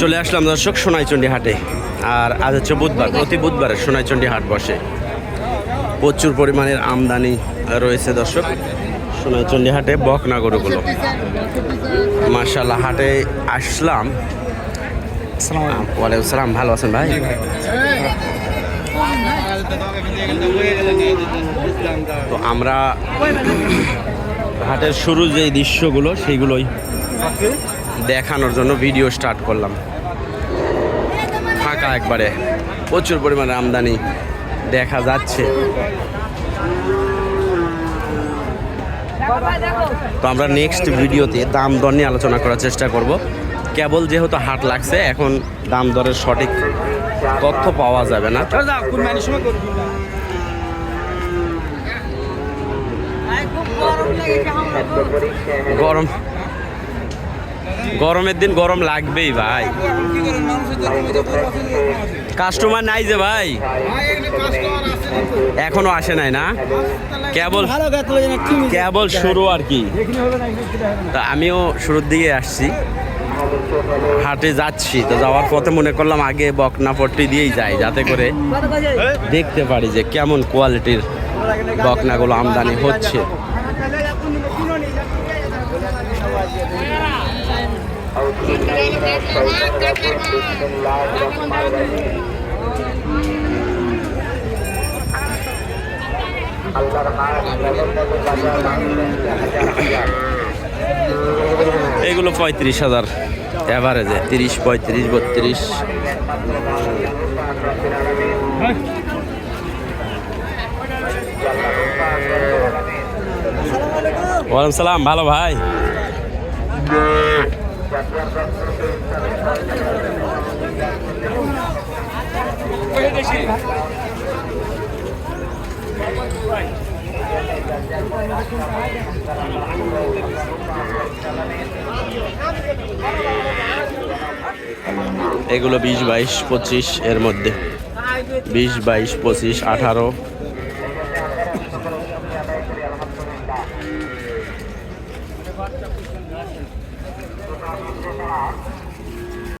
চলে আসলাম দর্শক সোনাইচন্ডী হাটে আর আজ হচ্ছে বুধবার প্রতি বুধবারে সোনাইচন্ডী হাট বসে। প্রচুর পরিমাণের আমদানি রয়েছে দর্শক সোনাইচন্ডী হাটে বকনা গরুগুলো। মার্শাল্লাহ হাটে আসলাম। ওয়ালাইকুম সালাম ভালো আছেন ভাই? তো আমরা হাটের শুরু যে দৃশ্যগুলো সেইগুলোই দেখানোর জন্য ভিডিও স্টার্ট করলাম। ফাঁকা একবারে। প্রচুর পরিমাণে আমদানি দেখা যাচ্ছে। তো আমরা নেক্সট ভিডিওতে দাম দর নিয়ে আলোচনা করার চেষ্টা করব। কেবল যেহেতু হাট লাগছে এখন দাম দরের সঠিক তথ্য পাওয়া যাবে না। গরম। গরমের দিন গরম লাগবেই ভাই। কাস্টমার নাই যে ভাই। এখনও আসে নাই না? কেবল কেবল শুরু আর কি। তা আমিও শুরুর দিকে আসছি। হাটে যাচ্ছি, তো যাওয়ার পথে মনে করলাম আগে বকনা পট্টি দিয়েই যাই, যাতে করে দেখতে পারি যে কেমন কোয়ালিটির বকনাগুলো আমদানি হচ্ছে। এগুলো পঁয়ত্রিশ হাজার অ্যাভারেজে তিরিশ পঁয়ত্রিশ বত্রিশ। ওয়ালাইকুম সালাম ভালো ভাই? এগুলো বিশ বাইশ পঁচিশ এর মধ্যে। বিশ বাইশ পঁচিশ আঠারো Agora está puxando